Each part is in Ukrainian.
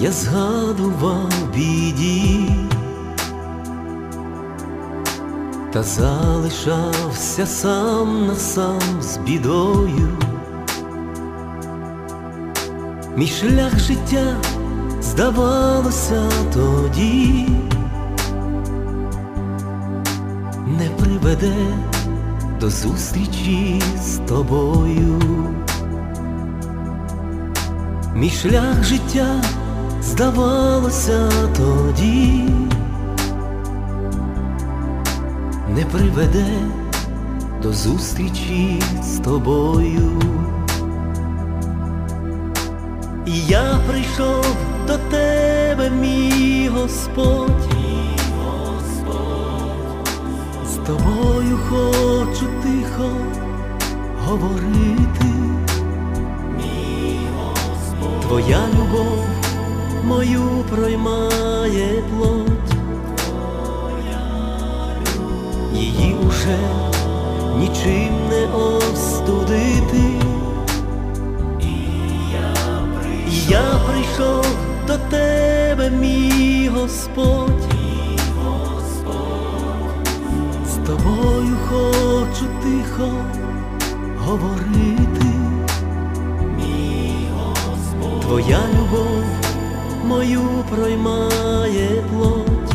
я згадував біді, та залишався сам на сам з бідою. Мій шлях життя здавалося тоді, не приведе до зустрічі з тобою. Мій шлях життя здавалося тоді, не приведе до зустрічі з тобою. І я прийшов до тебе, мій Господь, з тобою хочу тихо говорити. Твоя любов мою проймає плоть, її уже нічим не остудити. І я прийшов до тебе, мій Господь, з тобою хочу тихо говорити. Твоя любов мою проймає плоть,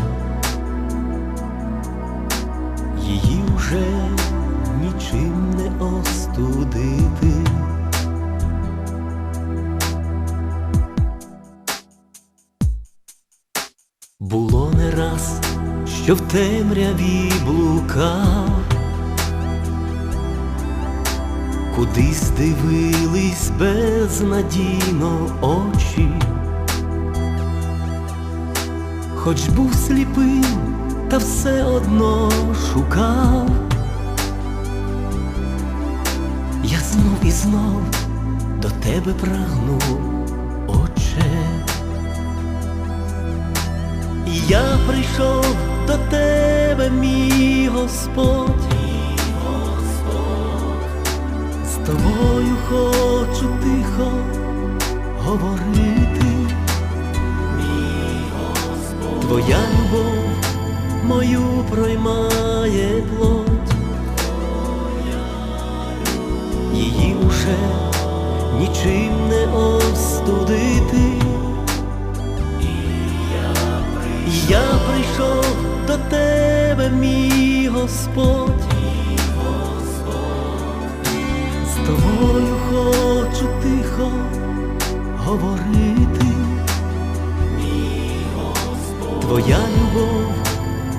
її вже нічим не остудити. Було не раз, що в темряві блукав, кудись дивились безнадійно очі, хоч був сліпим, та все одно шукав. Я знов і знов до тебе прагнув, Отче. Я прийшов до тебе, мій Господь, тобою хочу тихо говорити. Твоя любов мою проймає плоть, її уже нічим не остудити. Я прийшов до тебе, мій Господь, з тобою хочу тихо говорити. Твоя любов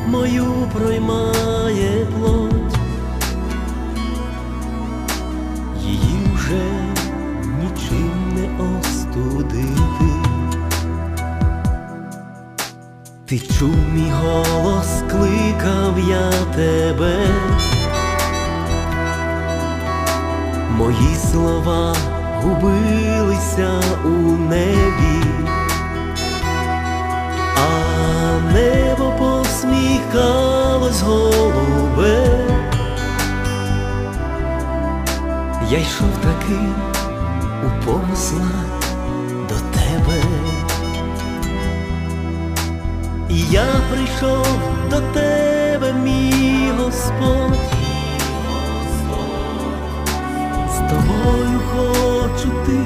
мою проймає плоть, її вже нічим не остудити. Ти чув мій голос, кликав я тебе, мої слова губилися у небі, а небо посміхалось голубе. Я йшов таки у помислах до тебе. І я прийшов до тебе, мій Господь,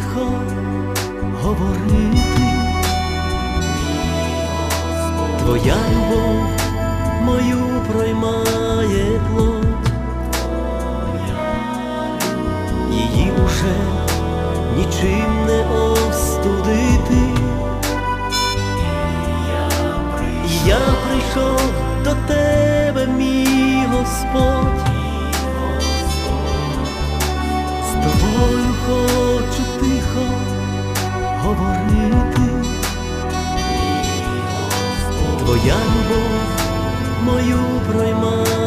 тихо говорити. Твоя любов мою проймає плоть, її уже нічим не остудити. Я прийшов до тебе, мій Господь, з тобою Твоя любов мою проймає.